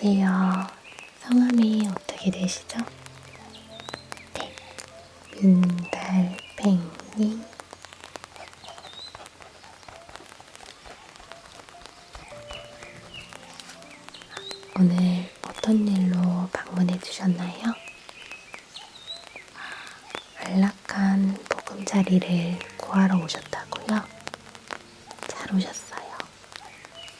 어서오세요. 성함이 어떻게 되시죠? 네. 민달팽님. 오늘 어떤 일로 방문해 주셨나요? 안락한 보금자리를 구하러 오셨다고요? 잘 오셨어요.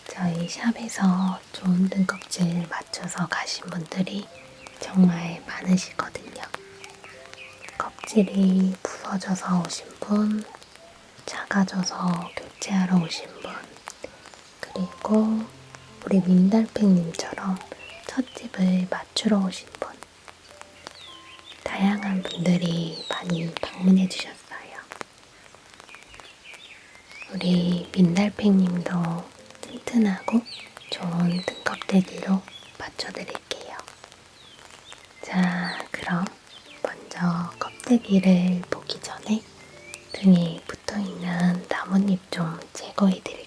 저희 샵에서 좋은 등껍질 맞춰서 가신 분들이 정말 많으시거든요. 껍질이 부서져서 오신 분, 작아져서 교체하러 오신 분, 그리고 우리 민달팽님처럼 첫 집을 맞추러 오신 분, 다양한 분들이 많이 방문해 주셨어요. 우리 민달팽님도 튼튼하고 좋은 등껍데기로 맞춰드릴게요. 자, 그럼 먼저 껍데기를 보기 전에 등에 붙어 있는 나뭇잎 좀 제거해 드릴게요.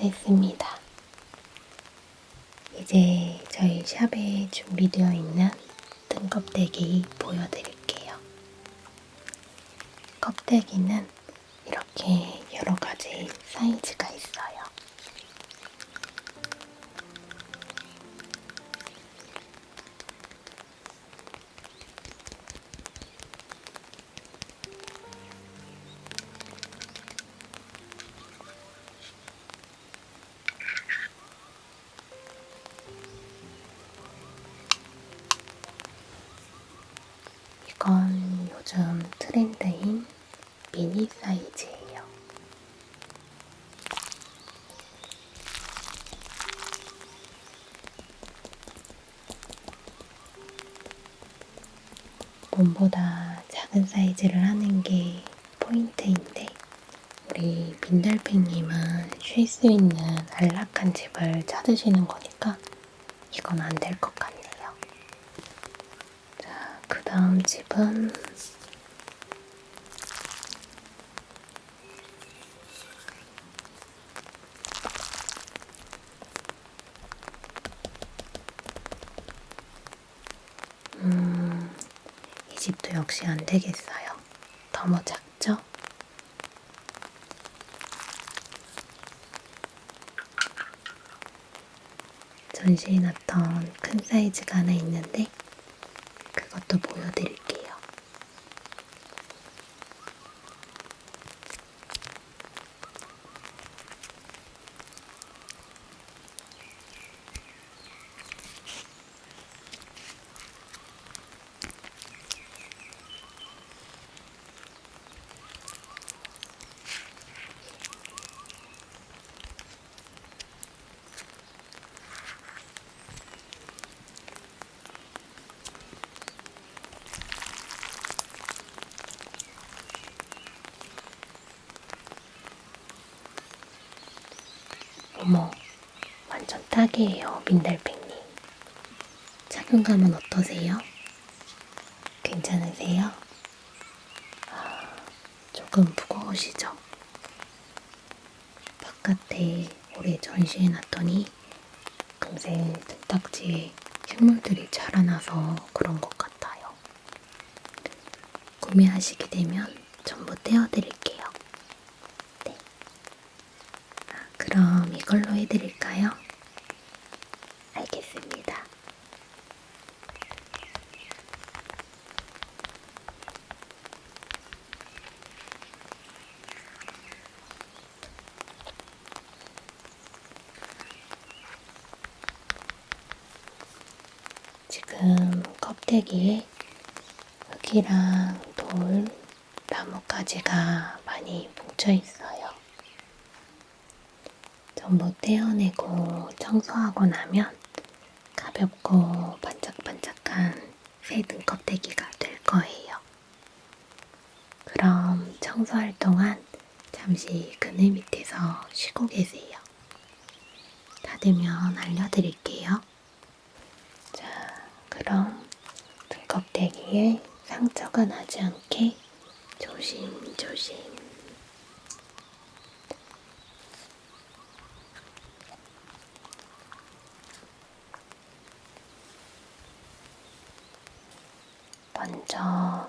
됐습니다. 이제 저희 샵에 준비되어 있는 등껍데기 보여드릴게요. 껍데기는 이렇게 여러 가지 사이즈가 있어요. 포인트인데 우리 민달팽님은 쉴수 있는 안락한 집을 찾으시는 거니까 이건 안 될 것 같네요. 자, 그 다음 집은 음, 이 집도 역시 안 되겠어요. 너무 작죠? 전시해 놨던 큰 사이즈가 하나 있는데 그것도 보여드릴게요. 어머, 완전 딱이에요, 민달팽님. 착용감은 어떠세요? 괜찮으세요? 아, 조금 무거우시죠? 바깥에 오래 전시해 놨더니 금세 등딱지에 식물들이 자라나서 그런 것 같아요. 구매하시게 되면 전부 떼어드릴게요. 네. 아, 그럼 이걸로 해드릴까요? 알겠습니다. 지금 껍데기에 흙이랑 돌, 나뭇가지가 많이 뭉쳐 있어요. 전부 떼어내고 청소하고 나면 가볍고 반짝반짝한 새 등껍데기가 될 거예요. 그럼 청소할 동안 잠시 그늘 밑에서 쉬고 계세요. 다 되면 알려드릴게요. 자, 그럼 등 껍데기에 상처가 나지 않게 조심조심. 먼저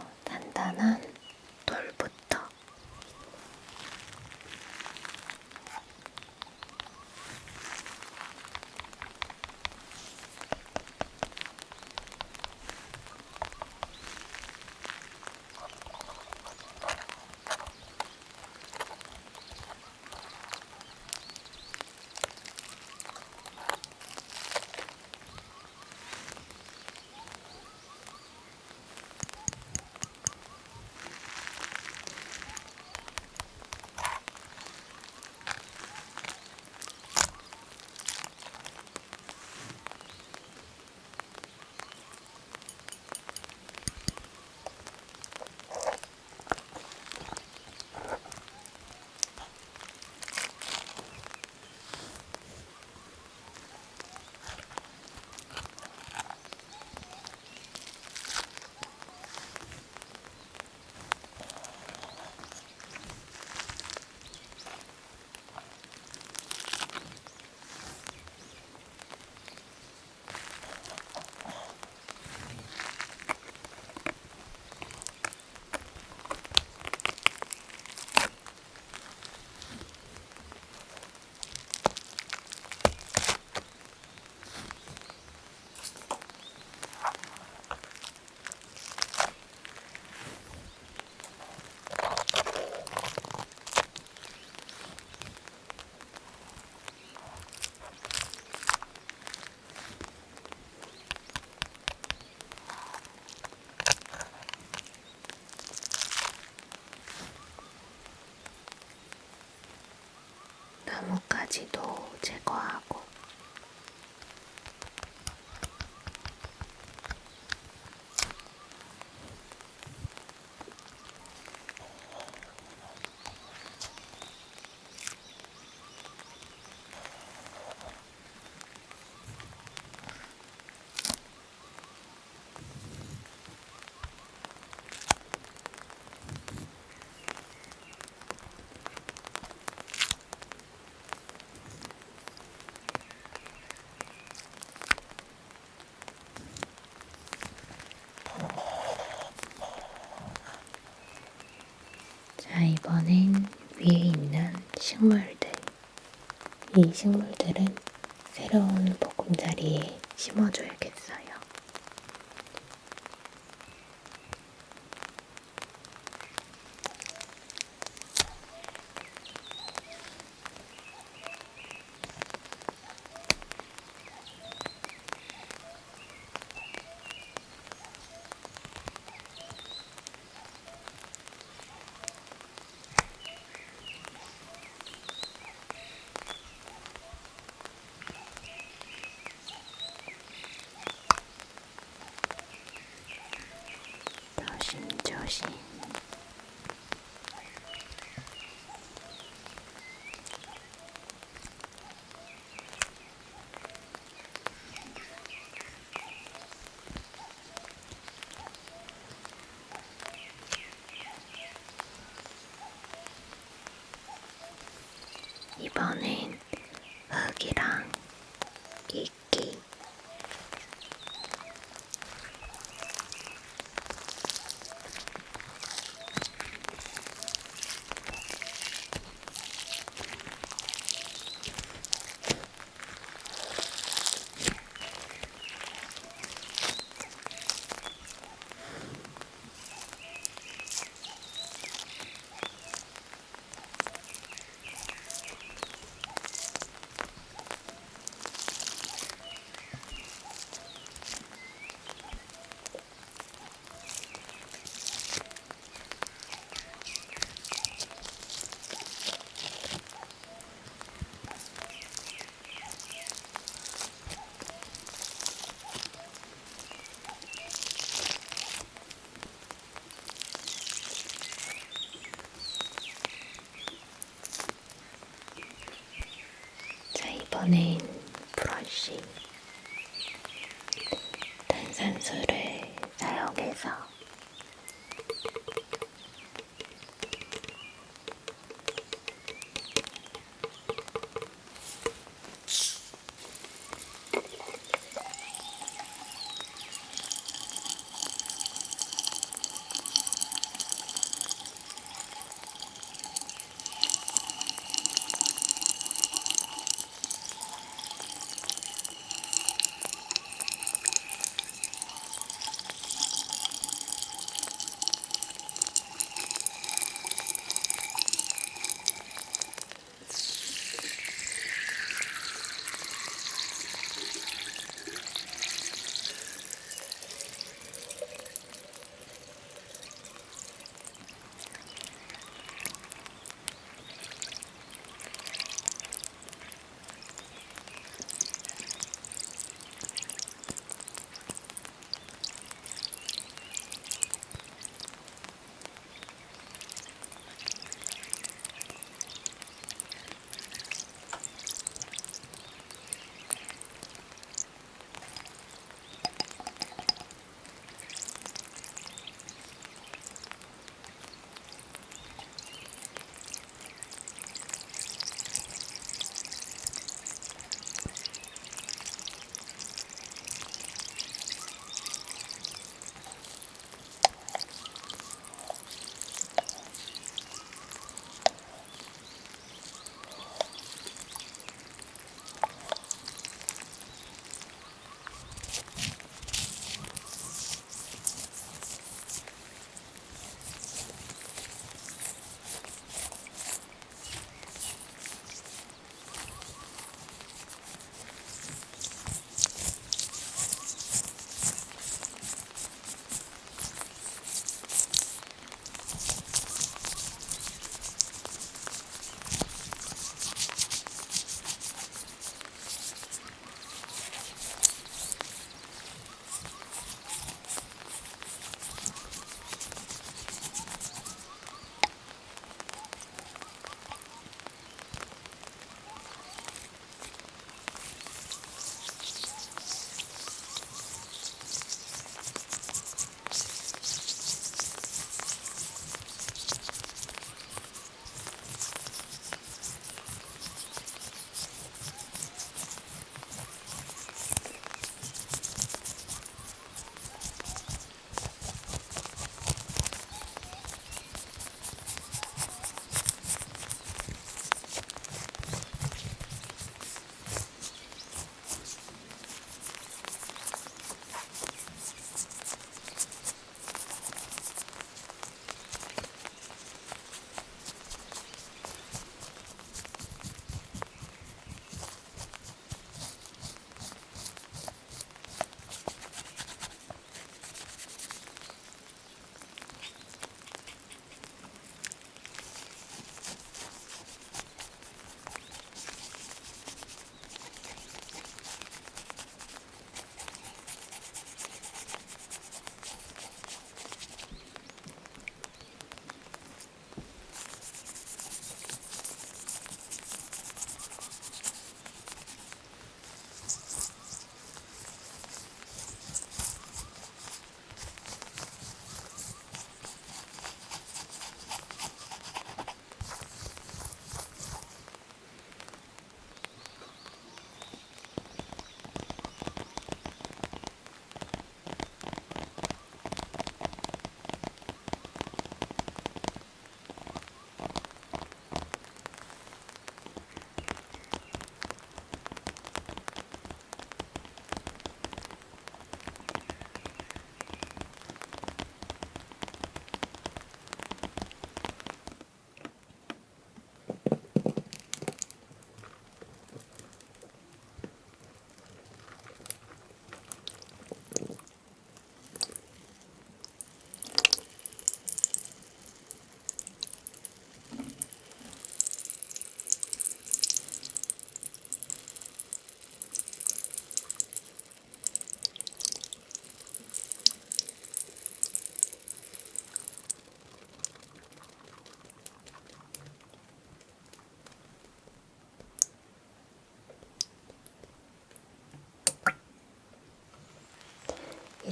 식물들. 이 식물들은 새로운 보금자리에 심어줘야겠어요. 조심조심. 이번엔 흙이랑 이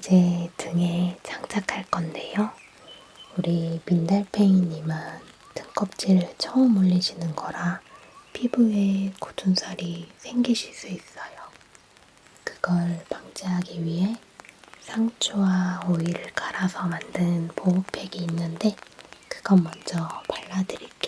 이제 등에 장착할 건데요. 우리 민달팽이님은 등껍질을 처음 올리시는 거라 피부에 굳은 살이 생기실 수 있어요. 그걸 방지하기 위해 상추와 오일을 갈아서 만든 보호팩이 있는데 그건 먼저 발라드릴게요.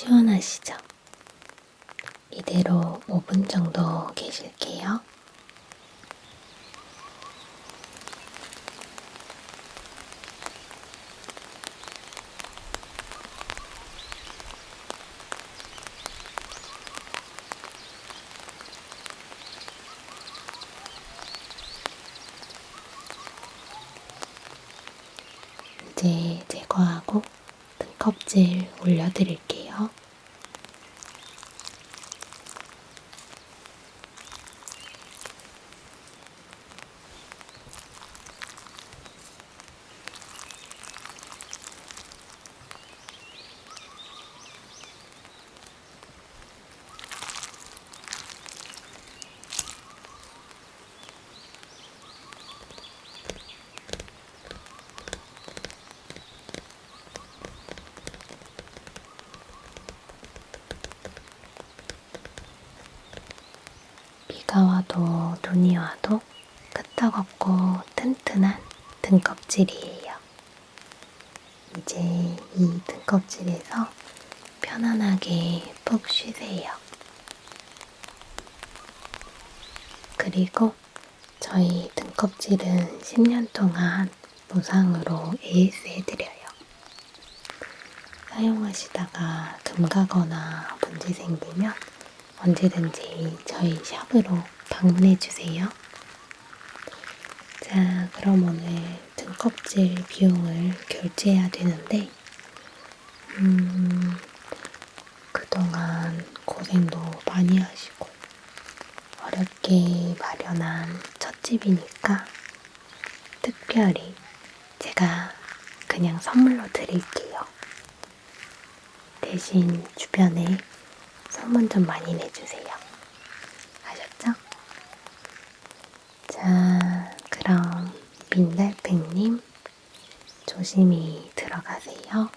시원하시죠? 이대로 5분 정도 계실게요. 이제 제거하고 등껍질 올려드릴게요. 비가 와도 눈이 와도 끄떡없고 튼튼한 등껍질이에요. 이제 이 등껍질에서 편안하게 푹 쉬세요. 그리고 저희 등껍질은 10년 동안 무상으로 AS 해드려요. 사용하시다가 금 가거나 문제 생기면 언제든지 저희 샵으로 방문해 주세요. 자, 그럼 오늘 등껍질 비용을 결제해야 되는데, 음, 그동안 고생도 많이 하시고, 어렵게 마련한 첫 집이니까, 특별히 제가 그냥 선물로 드릴게요. 대신 주변에 소문 좀 많이 내주세요. 아셨죠? 자, 그럼 민달팽님 조심히 들어가세요.